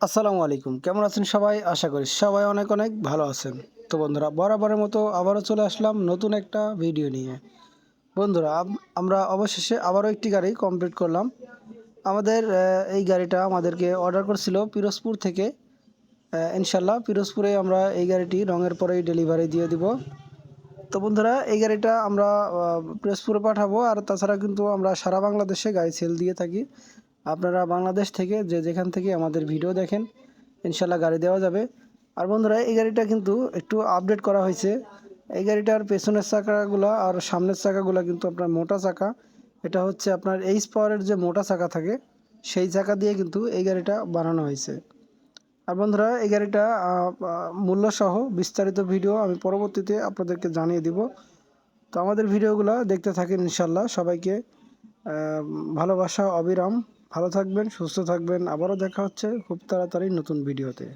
আসসালামু আলাইকুম। কেমন আছেন সবাই? আশা করি সবাই অনেক অনেক ভালো আছেন। তো বন্ধুরা, বরাবরের মতো আবারও চলে আসলাম নতুন একটা ভিডিও নিয়ে। বন্ধুরা আমরা অবশেষে আবারও একটি গাড়ি কমপ্লিট করলাম। আমাদের এই গাড়িটা আমাদেরকে অর্ডার করছিল পিরোজপুর থেকে। ইনশাল্লাহ পিরোজপুরে আমরা এই গাড়িটি রঙের পরেই ডেলিভারি দিয়ে দিব। তো বন্ধুরা, এই গাড়িটা আমরা পিরোজপুরে পাঠাবো। আর তাছাড়া কিন্তু আমরা সারা বাংলাদেশে গাড়ি সেল দিয়ে থাকি। আপনারা বাংলাদেশ থেকে যে যেখান থেকে আমাদের ভিডিও দেখেন, ইনশাল্লাহ গাড়ি দেওয়া যাবে। আর বন্ধুরা, এই গাড়িটা কিন্তু একটু আপডেট করা হয়েছে। এই গাড়িটার পেছনের চাকাগুলো আর সামনের চাকাগুলো কিন্তু আপনার মোটা চাকা। এটা হচ্ছে আপনার এইচ পাওয়ারের যে মোটা চাকা থাকে, সেই চাকা দিয়ে কিন্তু এই গাড়িটা বানানো হয়েছে। আর বন্ধুরা, এই গাড়িটা মূল্য সহ বিস্তারিত ভিডিও আমি পরবর্তীতে আপনাদেরকে জানিয়ে দিব। তো আমাদের ভিডিওগুলো দেখতে থাকেন ইনশাল্লাহ। সবাইকে ভালোবাসা, অবিরাম। ভালো থাকবেন সুস্থ থাকবেন। আবারও দেখা হচ্ছে খুব তাড়াতাড়ি নতুন ভিডিওতে।